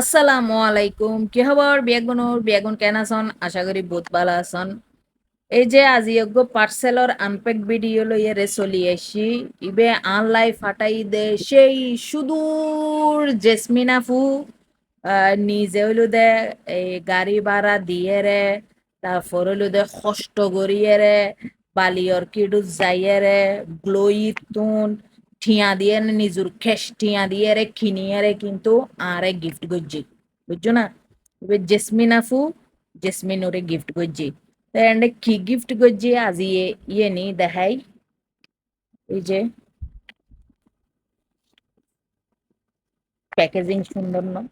আসসালামু আলাইকুম। কি খবর? বেগুনোর বেগুন কেন আছন? আশা করি বহুত ভালো আছন। এই যে আজি অজ্ঞ পার্সেলর আনপেক ভিডিও লইয়ারে চলি আসি ইবে আনলাই ফাটাই দে। সেই সুদূর জেসমিনা ফু আহ, নিজে হইল দে এই গাড়ি ভাড়া দিয়ে রে তারপর হইল দে কষ্ট করিয়ে রে বালি অর্কিড যাইয়ে রে গ্লোই তুন ঠিয়া দিয়ে নিজুর খেস ঠিয়া দিয়ে রে খিনিয়ে রে, কিন্তু আরে গিফট করছি। বুঝছ না? এবার জেসমিন আফু, জেসমিন ওরে গিফট করছি। এন্ড কি গিফট করছি? আজি ইয়ে- ইয়ে নি, দেখাই। এই যে প্যাকেজিং সুন্দর না?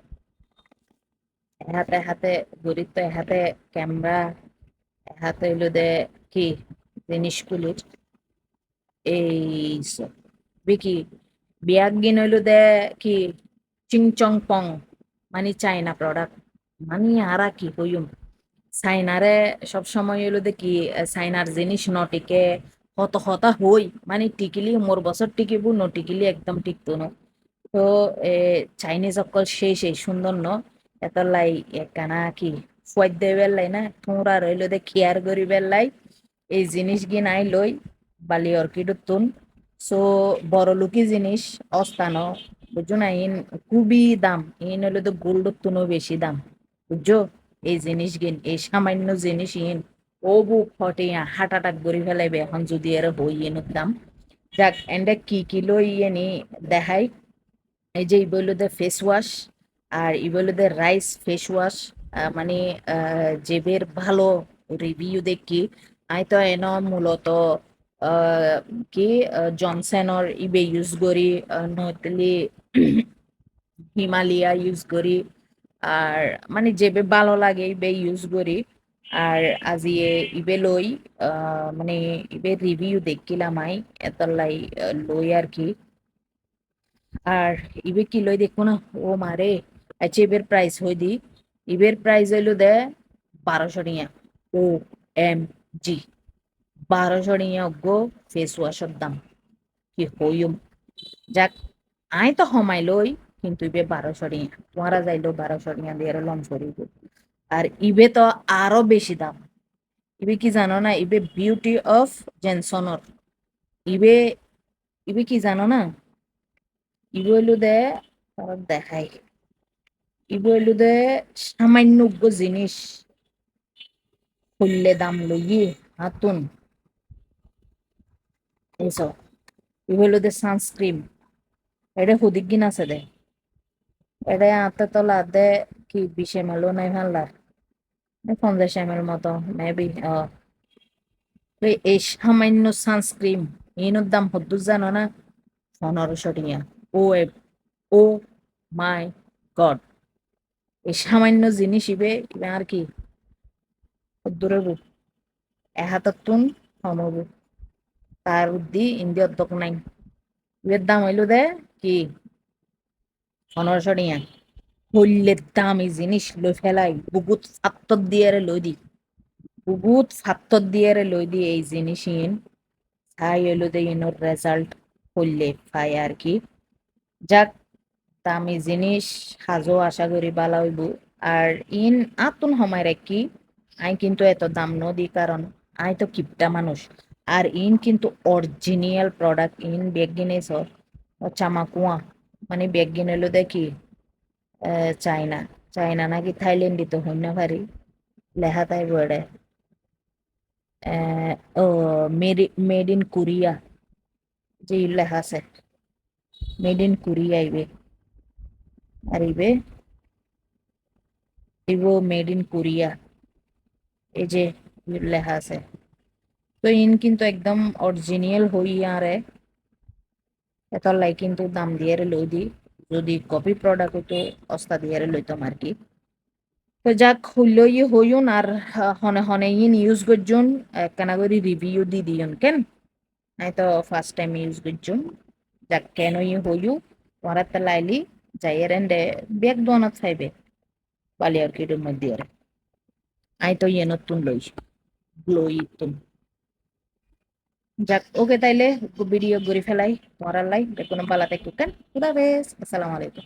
হাতে হাতে গরিব তো হাতে ক্যামেরা হাতে হইল দে কি জিনিসগুলির? এই সব। গিন হইল দে কি চিংচং পং মানে চাইনা প্রোডাক্ট মানে আরা কি হইম সব সময় হইল দে কি চাইনার জিনিস নটিকে, হত হতা হই মানে টিকিলি মোর বছর টিকিব, নটিকিলি একদম টিকতো না। তো চাইনিজ অকল সেই সেই সুন্দর ন। এত লাই একখানা কি ফুয়াই দেবের লাই না, তোমরা রইল দে কেয়ার করিবের লাই। এই জিনিস গি নাই লই বালি অর্কিড তুন। সো বড় লুকি জিনিস, অস্তানো, বুঝছ না? ইন খুবই দাম। ইন হইল তো গোল্ড তুনো বেশি দাম, বুঝছ? এই জিনিস গিন, এই সামান্য জিনিস ইন ও বুক ফটে হার্ট অ্যাটাক করে ফেলাইবে। এখন যদি এর হই এনুর দাম। যাক, এন্ডে কি কি লই ইয়ে নি, দেখাই। এই যে ইবলুদে ফেস ওয়াশ আর ইবলুদে রাইস ফেস ওয়াশ মানে জেবের ভালো রিভিউ দেখি, আই তো এন মূলত কি জনসেনর ইবে ইউজ করি নতলি হিমালয়া ইউজ করি আর মানে যেবে ভালো লাগে ইবে ইউজ করি আর আজি ইবে লই মানে ইবে রিভিউ দেখিলাম আই এত লাই আহ, লই আর কি। আর ইবে কি লই দেখো না ও মারে আচ্ছা ইবের প্রাইস হই দি ইবের প্রাইস হইল দে বারোশো টিয়া ও এম জি। বারোশো টিয়া গো ফেস ওয়াশের দাম। কি হইম? যাক, আই তো হমাই লই, কিন্তু ইবে বারোশো টিয়া তোমারা যাইলো বারোশো টিয়া দিয়ে লঞ্চ করিব আর ইবে তো আরও বেশি দাম। ইবে কি জানো না, ইবে বিউটি অফ জেনসনর ইবে ইবে কি জানো না? ইবে হইল দে দেখাই। ইবে হইল দে, সামান্য জিনিস। খুললে দাম লইয়ে, হাতুন। এইসব ইবে হইল দে সানস্ক্রিন এটা হুদিক গিন আছে দে। এটা হাতে তলা দে কি বিশ এম এল নাই ভাল্লার। পঞ্চাশ এম এল মতো মেবি এই সামান্য সানস্ক্রিন এর দাম হদ্দু জানো না? পনেরোশো টিয়া ও, এ- ও মাই গড। এই সামান্য জিনিস ইবে আর কি? দূরে বুক এহাতত তুন, সমব। তার উদ্দি ইন্দি অধ্যক নাই। ইবের দাম হইল দে কি? পনেরোশো টিয়া হইলের দাম এই জিনিস লই ফেলাই বুকুত ফাত্তর দিয়ে লই দি। বুকুত ফাত্তর দিয়ে লই দি এই জিনিস ইন তাই হইল দে ইনোর রেজাল্ট হইলে পাই আর কি? যাক, দামি জিনিস, সাজো আশা করি বালা হইব। আর ইন আতুন সময় রাখি আই কিন্তু এত দাম নদি কারণ আই তো কিপটা মানুষ। আর ইন কিন্তু অরিজিনাল প্রোডাক্ট ইন বেগ গিনেছ চামাকুয়া মানে বেগ গিনেলো দেখি আহ, চাইনা চাইনা নাকি থাইল্যান্ডই তো হইন না পারি লেখা তাই বড়ে। ও মেড মেড ইন কোরিয়া যে লেখা আছে মেড ইন কোরিয়া ইবে আর ইবে ইবো মেড ইন কোরিয়া এই যে লেখা আছে তো ইন কিন্তু একদম অরিজিনাল হই আরে। এত লাই কিন্তু দাম দিয়ে লই দি। যদি কপি প্রোডাক্ট হইতো অস্তা দিয়ে লইতাম আর কি তো যাক হইলই হইউন আর হনে হনে ইন ইউজ করছুন কেনা করে রিভিউ দি দিউন কেন? আমি তো ফার্স্ট টাইম ইউজ করছুন যাক কেন ই হইউ তো লাইলি যাইয়ের এন্ডে বেগ দোয়ানত খাইবে বালি আর কিডুর মধ্যে আর আই তো ইয়ে নতুন লই গ্লোই তুন যাক, ওকে তাইলে ভিডিও ঘুরে ফেলাই, মরার লাই কোনো পালাতে কুকেন খুদা বেশ আসসালামু আলাইকুম।